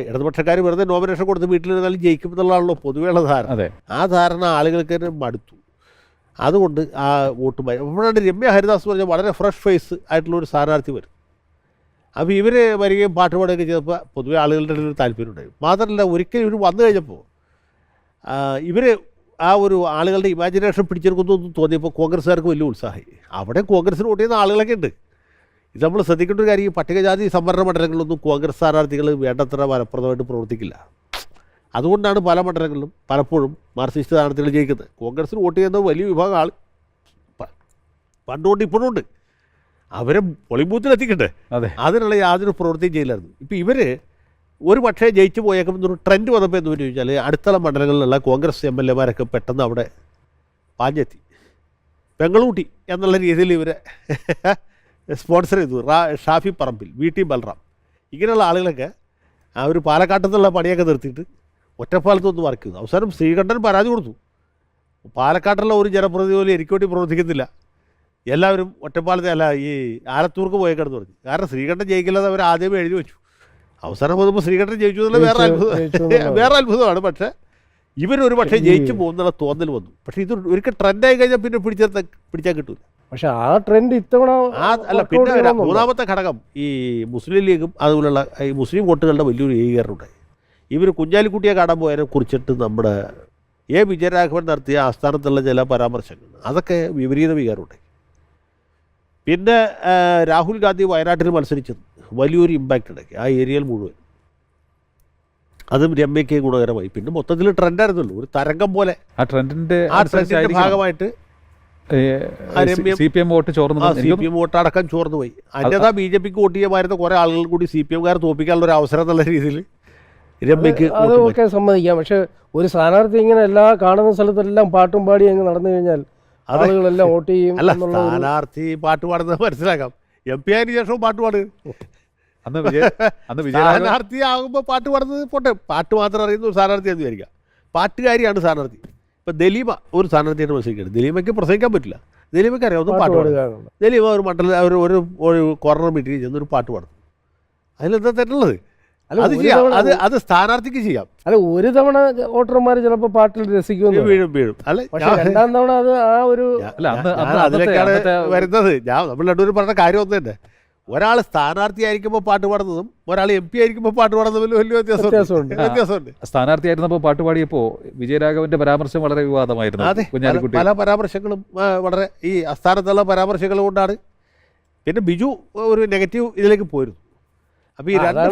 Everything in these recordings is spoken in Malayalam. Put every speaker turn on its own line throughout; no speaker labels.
ഇടതുപക്ഷക്കാർ വെറുതെ നോമിനേഷൻ കൊടുത്ത് വീട്ടിലിരുന്നാലും ജയിക്കും എന്നുള്ളതാണല്ലോ പൊതുവെയുള്ള ധാരണ.
അതെ.
ആ ധാരണ ആളുകൾക്ക് തന്നെ മടുത്തു. അതുകൊണ്ട് ആ വോട്ട് അപ്പോഴാണ് രമ്യ ഹരിദാസ് പറഞ്ഞ വളരെ ഫ്രഷ് ഫേസ് ആയിട്ടുള്ള ഒരു സ്ഥാനാർത്ഥി വരും. അപ്പോൾ ഇവർ വരികയും പാട്ട് പാടുകയൊക്കെ ചെയ്തപ്പോൾ പൊതുവെ ആളുകളുടെ ഇടയിൽ ഒരു താല്പര്യം ഉണ്ടായി മാത്രമല്ല ഒരിക്കലും ഇവർ വന്നു കഴിഞ്ഞപ്പോൾ ഇവർ ആ ഒരു ആളുകളുടെ ഇമാജിനേഷൻ പിടിച്ചെടുക്കുന്നു എന്ന് തോന്നിയപ്പോൾ കോൺഗ്രസ്സുകാർക്ക് വലിയ ഉത്സാഹമായി. അവിടെ കോൺഗ്രസ്സിന് വോട്ട് ചെയ്യുന്ന ആളുകളൊക്കെ ഉണ്ട്. ഇത് നമ്മൾ ശ്രദ്ധിക്കേണ്ട ഒരു കാര്യം ഈ പട്ടികജാതി സംവരണ മണ്ഡലങ്ങളിലൊന്നും കോൺഗ്രസ് സ്ഥാനാർത്ഥികൾ വേണ്ടത്ര ഫലപ്രദമായിട്ട് പ്രവർത്തിക്കില്ല. അതുകൊണ്ടാണ് പല മണ്ഡലങ്ങളിലും പലപ്പോഴും മാർക്സിസ്റ്റ് സ്ഥാനാർത്ഥികൾ ജയിക്കുന്നത്. കോൺഗ്രസ്സിന് വോട്ട് ചെയ്യുന്ന വലിയ വിഭാഗം ആൾ പണ്ടുകൊണ്ട് ഇപ്പോഴും ഉണ്ട്. അവരെ എത്തിക്കട്ടെ
അതെ.
അതിനുള്ള യാതൊരു പ്രവൃത്തിയും ചെയ്യില്ലായിരുന്നു. ഇപ്പോൾ ഇവർ ഒരു പക്ഷേ ജയിച്ചു പോയേക്കും എന്നൊരു ട്രെൻഡ് വന്നപ്പോൾ എന്ന് പറഞ്ഞു ചോദിച്ചാൽ അടുത്തുള്ള മണ്ഡലങ്ങളിലുള്ള കോൺഗ്രസ് എം എൽ എമാരൊക്കെ പെട്ടെന്ന് അവിടെ പാഞ്ഞെത്തി. പെങ്ങളൂട്ടി എന്നുള്ള രീതിയിൽ ഇവരെ സ്പോൺസർ ചെയ്തു. റാ ഷാഫി പറമ്പിൽ വി ടി ബൽറാം. ഇങ്ങനെയുള്ള ആളുകളൊക്കെ അവർ പാലക്കാട്ടത്തുള്ള നിന്നുള്ള പണിയൊക്കെ നിർത്തിയിട്ട് ഒറ്റപ്പാലത്ത് ഒന്ന് വർക്ക് ചെയ്തു. അവസാനം ശ്രീകണ്ഠൻ പരാതി കൊടുത്തു. പാലക്കാട്ടുള്ള ഒരു ജനപ്രതിനിധി പോലും എനിക്ക് വേണ്ടി പ്രവർത്തിക്കുന്നില്ല. എല്ലാവരും ഒറ്റപ്പാലത്തെ അല്ല ഈ ആലത്തൂർക്ക് പോയേക്കാണെന്ന് പറഞ്ഞു. കാരണം ശ്രീകണ്ഠൻ ജയിക്കില്ലാതെ അവർ ആദ്യമേ എഴുതി വെച്ചു. അവസാനം പോകുമ്പോൾ ശ്രീകണ്ഠൻ ജയിച്ചു എന്നുള്ള വേറെ അത്ഭുതം. വേറെ അത്ഭുതമാണ്. പക്ഷേ ഇവരൊരു പക്ഷേ ജയിച്ചു പോകുന്നുള്ള തോന്നൽ വന്നു. പക്ഷേ ഇത് ഒരിക്കൽ ട്രെൻഡായി കഴിഞ്ഞാൽ പിന്നെ പിടിച്ചെടുത്ത പിടിച്ചാൽ കിട്ടൂല.
പക്ഷെ ആ ട്രെൻഡ് ഇത്തവണ
ആ അല്ല പിന്നെ ഒരു മൂന്നാമത്തെ ഘടകം ഈ മുസ്ലിം ലീഗും അതുപോലുള്ള ഈ മുസ്ലിം വോട്ടുകളുടെ വലിയൊരു ഏകീകരണമുണ്ടായി. ഇവർ കുഞ്ഞാലിക്കുട്ടിയെ കാണാൻ പോയതിനെ കുറിച്ചിട്ട് നമ്മുടെ എ. വിജയരാഘവൻ നടത്തിയ ആസ്ഥാനത്തുള്ള ചില പരാമർശങ്ങൾ. അതൊക്കെ വിപരീത വികാരമുണ്ടായി. പിന്നെ രാഹുൽ ഗാന്ധി വയനാട്ടിൽ മത്സരിച്ചത്. വലിയൊരു ഇമ്പാക്റ്റ് ഉണ്ടാക്കി. ആ ഏരിയയിൽ മുഴുവൻ. അതും രമ്യയ്ക്ക് ഗുണകരമായി. പിന്നെ മൊത്തത്തിൽ ട്രെൻഡായിരുന്നല്ലോ ഒരു തരംഗം പോലെ.
ആ ട്രെൻഡിന്റെ
ആ ട്രെൻഡിന്റെ ഭാഗമായിട്ട്
സി പി എം വോട്ട് ചോർന്നു
സി പി എം വോട്ട് അടക്കം ചോർന്നു പോയി അന്യതാ ബി ജെ പിക്ക് വോട്ട് ചെയ്യാമായിരുന്ന കുറെ ആളുകൾ കൂടി സി പി എംകാർ തോപ്പിക്കാനുള്ള ഒരു അവസരം എന്നുള്ള രീതിയിൽ രമ്യക്ക്
അതൊക്കെ സമ്മതിക്കാം. പക്ഷെ ഒരു സ്ഥാനാർത്ഥി ഇങ്ങനെ എല്ലാ കാണുന്ന സ്ഥലത്തെല്ലാം പാട്ടും പാടി അങ്ങ് നടന്നു കഴിഞ്ഞാൽ ആളുകളെല്ലാം വോട്ട് ചെയ്യും
അല്ല സ്ഥാനാർത്ഥി പാട്ട് പാടുന്നത് മനസ്സിലാക്കാം. എം പി ആയതിനു ശേഷവും പാട്ട് പാടുക
അന്ന് വിജയ അന്ന്
സ്ഥാനാർത്ഥി ആകുമ്പോൾ പാട്ട് പാടുന്നത് പോട്ടെ. പാട്ട് മാത്രം അറിയുന്ന സ്ഥാനാർത്ഥി എന്ന് വിചാരിക്കാം. പാട്ടുകാരിയാണ് സ്ഥാനാർത്ഥി. ഇപ്പം ദലീമ ഒരു സ്ഥാനാർത്ഥിയായിട്ട് മത്സരിക്കുന്നത് ദലീമയ്ക്ക് പ്രസംഗിക്കാൻ പറ്റില്ല. ദലീമയ്ക്ക് അറിയാം ഒന്ന്
പാട്ട് എന്നുള്ളത്.
ദലീമ ഒരു മണ്ഡലം ഒരു ഒരു ഒരു കോർണർ മീറ്റിംഗ് ചെന്നൊരു പാട്ട് പാടും. അതിലെന്താ തെറ്റുള്ളത്?
അല്ല,
അത് ചെയ്യാം. അത് അത് സ്ഥാനാർത്ഥിക്ക് ചെയ്യാം.
അല്ല ഒരു തവണ വോട്ടർമാർ ചിലപ്പോൾ പാട്ടിൽ രസിക്കുമെന്ന്
വീഴും വീഴും അല്ല
രണ്ടാം തവണ അത് ആ ഒരു
അല്ല, അന്ന്-
ഞാൻ അതിലേക്കാണ് വരുന്നത് ഞാൻ നമ്മൾ രണ്ടുപേരും പറഞ്ഞ കാര്യം ഒന്ന് തന്നെ ഒരാൾ സ്ഥാനാർത്ഥി ആയിരിക്കുമ്പോൾ പാട്ട് പാടുന്നതും ഒരാൾ എം പി ആയിരിക്കുമ്പോൾ പാട്ട് പാടുന്നതും വലിയ വ്യത്യാസമുണ്ട്.
വ്യത്യാസമുണ്ട്.
സ്ഥാനാർത്ഥി
സ്ഥാനാർത്ഥിയായിരുന്നപ്പോൾ പാട്ട് പാടിയപ്പോൾ വിജയരാഘവന്റെ പരാമർശം വളരെ വിവാദമായിരുന്നു
അതെ. പല പരാമർശങ്ങളും വളരെ ഈ അസ്ഥാനത്തുള്ള പരാമർശങ്ങൾ കൊണ്ടാണ്. പിന്നെ ബിജു ഒരു നെഗറ്റീവ് ഇതിലേക്ക് പോയിരുന്നു. അപ്പോൾ ഈ രണ്ട്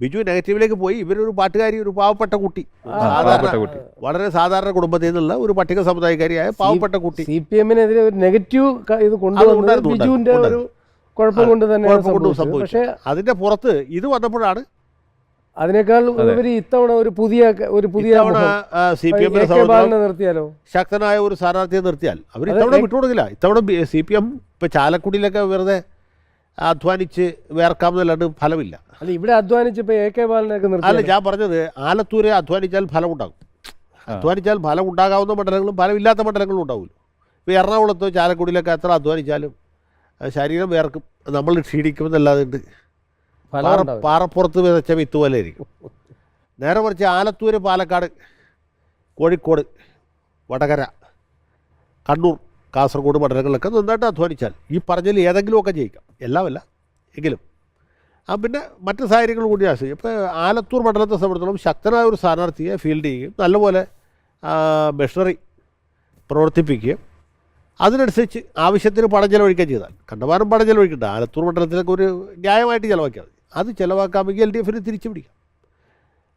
ബിജു നെഗറ്റീവിലേക്ക് പോയി. ഇവരൊരു പാട്ടുകാരി ഒരു പാവപ്പെട്ട കുട്ടി. സാധാരണ
പാവപ്പെട്ട കുട്ടി.
വളരെ സാധാരണ കുടുംബത്തിൽ നിന്നുള്ള ഒരു പട്ടിക സമുദായക്കാരിയായ പാവപ്പെട്ട കുട്ടി.
സി പി എമ്മിനെതിരെ ഒരു നെഗറ്റീവ് ഇത് കൊണ്ടുവന്നത് ബിജുവിന്റെ ഒരു കുഴപ്പം കൊണ്ട് തന്നെ പക്ഷേ
അതിന്റെ പുറത്ത് ഇത് വന്നപ്പോഴാണ്
അതിനേക്കാൾ ഉപരി ഇത്തവണ ഒരു പുതിയ ഒരു പുതിയ
സി പി
എം
എമ്മിനെ
നിർത്തിയാലോ?
ശക്തനായ ഒരു സ്ഥാനാർത്ഥിയെ നിർത്തിയാൽ അവർ ഇത്തവണ വിട്ടുകൊടുക്കില്ല. ഇത്തവണ സി പി എം ഇപ്പൊ ചാലക്കുടിയിലൊക്കെ വെറുതെ അധ്വാനിച്ച് വേർക്കാമെന്നല്ലാണ്ട് ഫലമില്ല.
അല്ല ഇവിടെ അധ്വാനിച്ചപ്പോ എ കെ ബാലനൊക്കെ
അല്ല ഞാൻ പറഞ്ഞത് ആലത്തൂരെ അധ്വാനിച്ചാൽ ഫലം ഉണ്ടാകും അധ്വാനിച്ചാൽ ഫലം ഉണ്ടാകാവുന്ന മണ്ഡലങ്ങളും ഫലമില്ലാത്ത മണ്ഡലങ്ങളും ഉണ്ടാവില്ല ഇപ്പോൾ എറണാകുളത്തോ ചാലക്കുടിയിലൊക്കെ എത്ര അധ്വാനിച്ചാലും ശരീരം വേർക്കും. നമ്മൾ ക്ഷീണിക്കുമെന്നല്ലാതെ ഉണ്ട് പാറ പാറപ്പുറത്ത് വിതച്ച വിത്ത് പോലെ ആയിരിക്കും. നേരെ മറിച്ച് ആലത്തൂര് പാലക്കാട് കോഴിക്കോട് വടകര കണ്ണൂർ കാസർഗോഡ് മണ്ഡലങ്ങളിലൊക്കെ നന്നായിട്ട് അധ്വാനിച്ചാൽ ഈ പറഞ്ഞതിൽ ഏതെങ്കിലുമൊക്കെ ജയിക്കാം. എല്ലാമല്ല എങ്കിലും. ആ പിന്നെ മറ്റ് സാഹചര്യങ്ങൾ കൂടി ആശ്രയിക്കും ഇപ്പോൾ ആലത്തൂർ മണ്ഡലത്തെ സംബന്ധിച്ചിടത്തോളം ശക്തനായ ഒരു സ്ഥാനാർത്ഥിയെ ഫീൽഡ് ചെയ്യുകയും നല്ലപോലെ മെഷീനറി പ്രവർത്തിപ്പിക്കുകയും അതിനനുസരിച്ച് ആവശ്യത്തിന് പണം ചെലവഴിക്കുകയും ചെയ്താൽ. കണ്ടമാനം പണം ചെലവഴിക്കണ്ട. ആലത്തൂർ മണ്ഡലത്തിലൊക്കെ ഒരു ന്യായമായിട്ട് ചിലവാക്കിയാൽ മതി. അത് ചിലവാക്കാമെങ്കിൽ എൽ ഡി എഫിന് തിരിച്ചു പിടിക്കാം.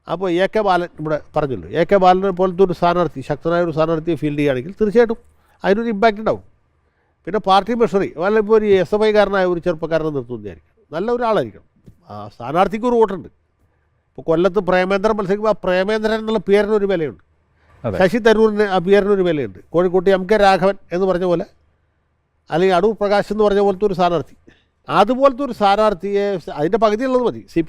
അപ്പോൾ എ കെ ബാലൻ ഇവിടെ പറഞ്ഞല്ലോ എ കെ ബാലനെ പോലത്തെ ഒരു സ്ഥാനാർത്ഥി ശക്തനായ ഒരു സ്ഥാനാർത്ഥിയെ ഫീൽഡ് ചെയ്യുകയാണെങ്കിൽ തീർച്ചയായിട്ടും അതിനൊരു ഇമ്പാക്റ്റ് ഉണ്ടാവും. പിന്നെ പാർട്ടി മെഷറി അല്ല ഇപ്പോൾ ഒരു എസ് എഫ് ഐക്കാരനായ ഒരു ചെറുപ്പക്കാരനെ നിർത്തുന്നതായിരിക്കും നല്ല ഒരാളായിരിക്കണം. ആ സ്ഥാനാർത്ഥിക്ക് ഒരു വോട്ടുണ്ട്. ഇപ്പോൾ കൊല്ലത്ത് പ്രേമേന്ദ്രൻ മത്സരിക്കുമ്പോൾ ആ പ്രേമേന്ദ്രൻ എന്നുള്ള പേരിനൊരു വിലയുണ്ട്. ശശി തരൂരിന് ആ പേരിനൊരു വിലയുണ്ട്. കോഴിക്കോട്ട് എം കെ രാഘവൻ എന്ന് പറഞ്ഞ പോലെ അല്ലെങ്കിൽ അടൂർ പ്രകാശ് എന്ന് പറഞ്ഞ പോലത്തെ ഒരു സ്ഥാനാർത്ഥി. അതുപോലത്തെ ഒരു സ്ഥാനാർത്ഥിയെ അതിന്റെ പകുതിയുള്ളത് മതി സി പി